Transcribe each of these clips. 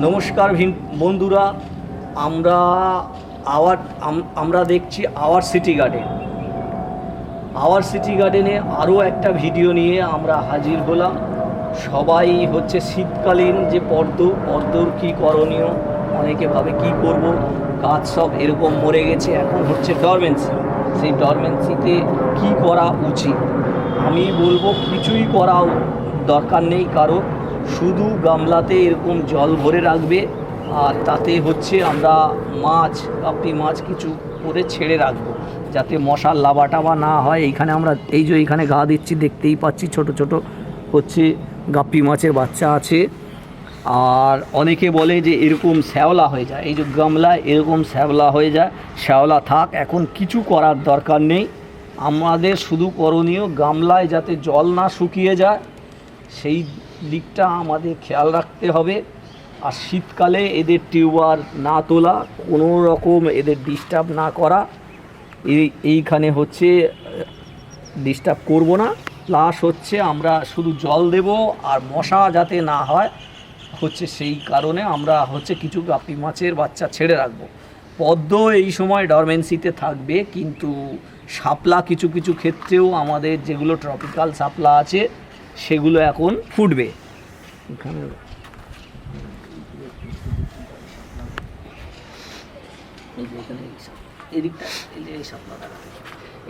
নমস্কার ভিন- বন্ধুরা, আমরা আওয়ার আমরা দেখছি our city garden. Our city গার্ডেনে আরও একটা ভিডিও নিয়ে আমরা হাজির হলাম। সবাই হচ্ছে শীতকালীন যে পদ্ম পদ্মর কী করণীয়, অনেকে ভাবে কী করব গাছ সব এরকম মরে গেছে, এখন হচ্ছে ডরমেন্সি সেই ডরমেন্সিতে কি করা উচিত? আমি বলব কিছুই করা দরকার নেই কারও। শুধু গামলাতে এরকম জল ভরে রাখবে, আর তাতে হচ্ছে আমরা মাছ কাপি মাছ কিছু করে ছেড়ে রাখব, যাতে মশার লাভা টাবা না হয়। এইখানে আমরা, এই যে এইখানে গা দিচ্ছি, দেখতেই পাচ্ছি ছোট ছোট হচ্ছে গাপ্পি মাছের বাচ্চা আছে। আর অনেকে বলে যে এরকম শ্যাওলা হয়ে যায়। এই যে গামলায় এরকম শ্যাওলা হয়ে যায়। শ্যাওলা থাক, এখন কিছু করার দরকার নেই। আমাদের শুধু করণীয় গামলায় যাতে জল না শুকিয়ে যায়, সেই দিকটা আমাদের খেয়াল রাখতে হবে। আর শীতকালে এদের টিউবার না তোলা, কোনো রকম এদের ডিস্টার্ব না করা, এই, এইখানে হচ্ছে ডিস্টার্ব করব না। প্লাস হচ্ছে আমরা শুধু জল দেব আর মশা যাতে না হয়, হচ্ছে সেই কারণে আমরা হচ্ছে কিছু গাপি মাছের বাচ্চা ছেড়ে রাখব। পদ্ম এই সময় ডরমেন্সিতে থাকবে, কিন্তু শাপলা কিছু কিছু ক্ষেত্রেও আমাদের যেগুলো ট্রপিক্যাল শাপলা আছে সেগুলো এখন ফুটবে। এখানে এদিকটা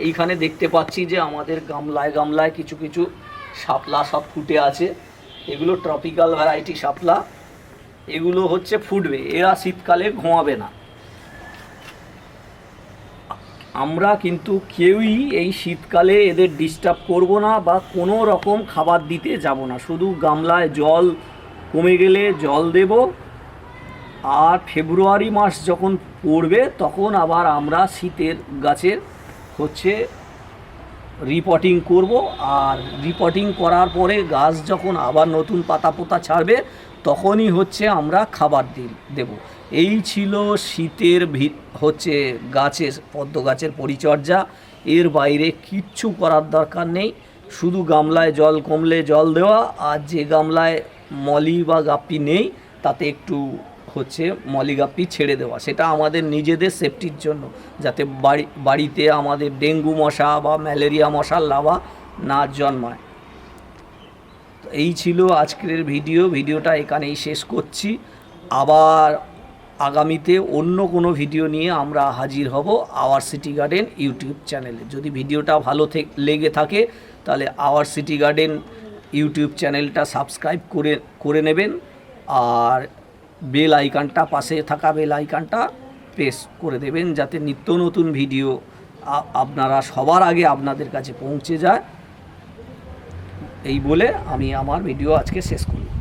এইখানে দেখতে পাচ্ছি যে আমাদের গামলায় গামলায় কিছু কিছু শাপলা সব ফুটে আছে। এগুলো ট্রপিক্যাল ভ্যারাইটি শাপলা। এগুলো হচ্ছে ফুটবে এরা শীতকালে ঘুমাবে না। আমরা কিন্তু কেউই এই শীতকালে এদের ডিস্টার্ব করব না বা কোনো রকম খাবার দিতে যাব না। শুধু গামলায় জল কমে গেলে জল দেব আর ফেব্রুয়ারি মাস যখন পড়বে, তখন আবার আমরা শীতের গাছের হচ্ছে রিপোর্টিং করব আর রিপোর্টিং করার পরে গাছ যখন আবার নতুন পাতা পোতা ছাড়বে, তখনই হচ্ছে আমরা খাবার দিই দেব। এই ছিল শীতের ভি হচ্ছে গাছের, পদ্ম গাছের পরিচর্যা। এর বাইরে কিচ্ছু করার দরকার নেই। শুধু গামলায় জল কমলে জল দেওয়া, আর যে গামলায় মলি বা গাপ্পি নেই, তাতে একটু হচ্ছে মলিগাপ্পি ছেড়ে দেওয়া। সেটা আমাদের নিজেদের সেফটির জন্য, যাতে বাড়ি, বাড়িতে আমাদের ডেঙ্গু মশা বা ম্যালেরিয়া মশার লাভা না জন্মায়। এই ছিল আজকের ভিডিও। ভিডিওটা এখানেই শেষ করছি। আবার আগামীতে অন্য কোনো ভিডিও নিয়ে আমরা হাজির হব আওয়ার সিটি গার্ডেন ইউটিউব চ্যানেলে। যদি ভিডিওটা ভালো লেগে থাকে, তাহলে আওয়ার সিটি গার্ডেন ইউটিউব চ্যানেলটা সাবস্ক্রাইব করে করে নেবেন। আর বেল আইকনটা পাশে থাকা বেল আইকনটা প্রেস করে দেবেন যাতে নিত্য নতুন ভিডিও আপনারা সবার আগে আপনাদের কাছে পৌঁছে যায়। এই বলে আমি আমার ভিডিও আজকে শেষ করলাম।